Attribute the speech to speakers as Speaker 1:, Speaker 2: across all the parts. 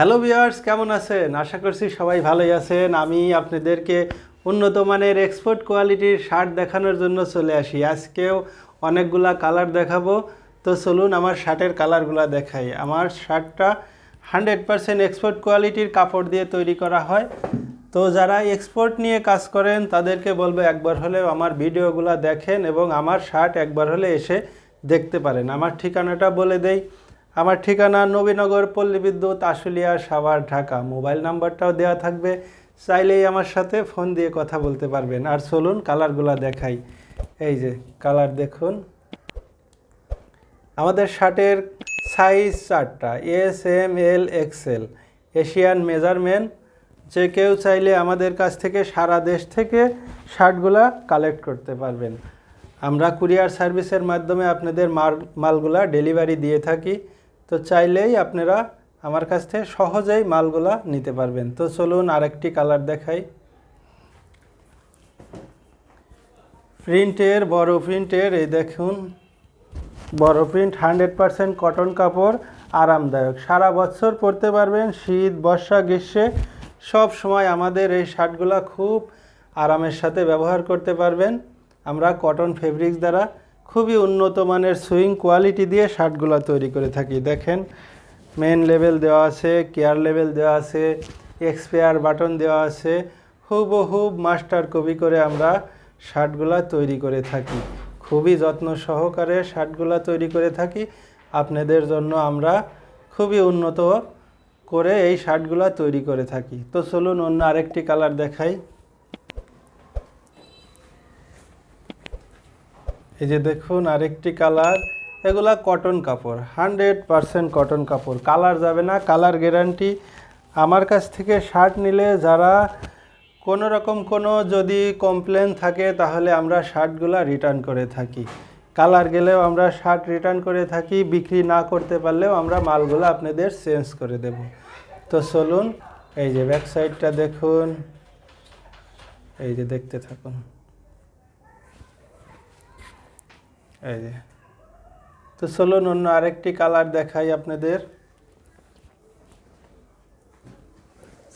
Speaker 1: Hello viewers কেমন আছেন? আশা করছি সবাই ভালোই আছেন। আমি আপনাদেরকে উন্নত মানের এক্সপোর্ট কোয়ালিটির শার্ট দেখানোর জন্য চলে আসি। আজকেও অনেকগুলা কালার দেখাবো। তো চলুন আমার শার্টের কালারগুলো দেখাই। আমার শার্টটা হান্ড্রেড পারসেন্ট এক্সপোর্ট কোয়ালিটির কাপড় দিয়ে তৈরি করা হয়। তো যারা এক্সপোর্ট নিয়ে কাজ করেন, তাদেরকে বলব একবার হলেও আমার ভিডিওগুলো দেখেন এবং আমার শার্ট একবার হলে এসে দেখতে পারেন। আমার ঠিকানাটা বলে দেই। আমার ঠিকানা নবীনগর পল্লী বিদ্যুৎ, আশুলিয়া, সাভার, ঢাকা। মোবাইল নাম্বারটাও দেওয়া থাকবে। চাইলেই আমার সাথে ফোন দিয়ে কথা বলতে পারবেন। আর চলুন কালারগুলো দেখাই। এই যে কালার দেখুন। আমাদের শার্টের সাইজ চারটা। S M L XL Asian measurement. যে কেউ চাইলে আমাদের কাছ থেকে সারা দেশ থেকে শার্টগুলা কালেক্ট করতে পারবেন। আমরা কুরিয়ার সার্ভিসের মাধ্যমে আপনাদের মাল মালগুলা ডেলিভারি দিয়ে থাকি। তো চাইলেই আপনারা আমার কাছ থেকে সহজেই মালগুলা নিতে পারবেন। তো চলুন আরেকটি কালার দেখাই। প্রিন্টের, বড় প্রিন্টের, এই দেখুন। বড় প্রিন্ট, হান্ড্রেড পারসেন্ট কটন কাপড়, আরামদায়ক। সারা বছর পরতে পারবেন, শীত, বর্ষা, গ্রীষ্মে। সব সময় আমাদের এই শার্টগুলো খুব আরামের সাথে ব্যবহার করতে পারবেন। আমরা কটন ফেব্রিক্স দ্বারা খুবই উন্নত মানের সুইং কোয়ালিটি দিয়ে শার্টগুলো তৈরি করে থাকি। দেখেন মেন লেভেল দেওয়া আছে কেয়ার লেভেল দেওয়া আছে এক্সপেয়ার বাটন দেওয়া আছে। হুবহুব মাস্টার কপি করে আমরা শার্টগুলো তৈরি করে থাকি। খুবই যত্ন সহকারে শার্টগুলো তৈরি করে থাকি। আপনাদের জন্য আমরা খুবই উন্নত করে এই শার্টগুলো তৈরি করে থাকি। তো চলুন অন্য আরেকটি কালার দেখাই। এই যে দেখুন আরেকটি কালার, এগুলা কটন কাপড়, হান্ড্রেড পারসেন্ট কটন কাপড়। কালার যাবে না, কালার গ্যারান্টি। আমার কাছ থেকে শার্ট নিলে যারা কোনো রকম কোনো যদি কমপ্লেন থাকে, তাহলে আমরা শার্টগুলা রিটার্ন করে থাকি। কালার গেলেও আমরা শার্ট রিটার্ন করে থাকি, বিক্রি না করতে পারলেও আমরা মালগুলো আপনাদের চেঞ্জ করে দেব। তো চলুন, এই যে ব্যাক সাইডটা দেখুন। এই যে দেখতে থাকুন। এই যে। তো চলুন, অন্য আরেকটি কালার দেখাই আপনাদের।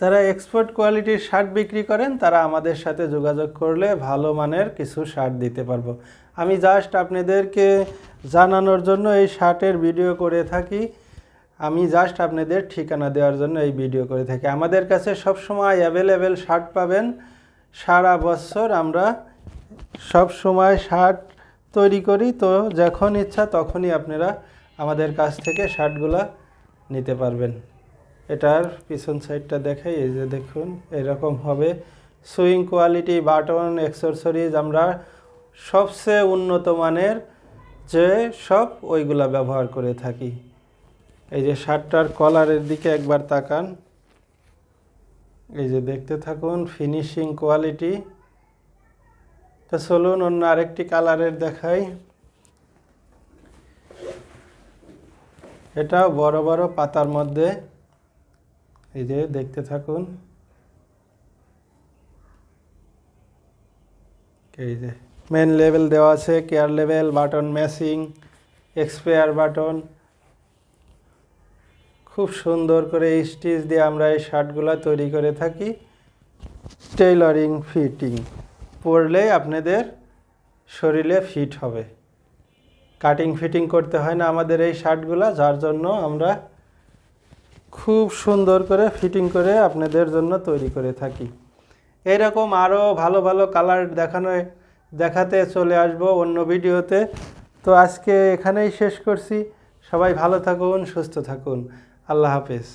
Speaker 1: যারা এক্সপোর্ট কোয়ালিটির শার্ট বিক্রি করেন, তারা আমাদের সাথে যোগাযোগ করলে ভালো মানের কিছু শার্ট দিতে পারব। আমি জাস্ট আপনাদেরকে জানানোর জন্য এই শার্টের ভিডিও করে থাকি। আমি জাস্ট আপনাদের ঠিকানা দেওয়ার জন্য এই ভিডিও করে থাকি। আমাদের কাছে সবসময় অ্যাভেলেবেল শার্ট পাবেন। সারা বছর আমরা সব সময় শার্ট তৈরি করি, তো যখন ইচ্ছা তখনই আপনারা আমাদের কাছ থেকে শার্টগুলা নিতে পারবেন। এটার পিছন সাইডটা দেখাই, এই যে দেখুন, এরকম হবে। সুইং কোয়ালিটি, বাটন, অ্যাক্সেসরিজ, আমরা সবচেয়ে উন্নত মানের যে সব ওইগুলা ব্যবহার করে থাকি। এই যে শার্টটার কলারের দিকে একবার তাকান। এই যে দেখতে থাকুন, ফিনিশিং কোয়ালিটি। তো চলুন অন্য আরেকটি কালারের দেখাই। এটাও বড় বড় পাতার মধ্যে। এই যে দেখতে থাকুন। এই যে মেন লেভেল দেওয়া আছে কেয়ার লেভেল বাটন ম্যাচিং এক্সপেয়ার বাটন খুব সুন্দর করে স্টিচ দিয়ে আমরা এই শার্টগুলো তৈরি করে থাকি। টেইলরিং ফিটিং পরলে আপনাদের শরীরে ফিট হবে। কাটিং ফিটিং করতে হয় না আমাদের এই শার্টগুলো যার জন্য আমরা খুব সুন্দর করে ফিটিং করে আপনাদের জন্য তৈরি করে থাকি। এরকম আরও ভালো ভালো কালার দেখানো, দেখাতে চলে আসব অন্য ভিডিওতে। তো আজকে এখানেই শেষ করছি। সবাই ভালো থাকুন, সুস্থ থাকুন। আল্লাহ হাফেজ।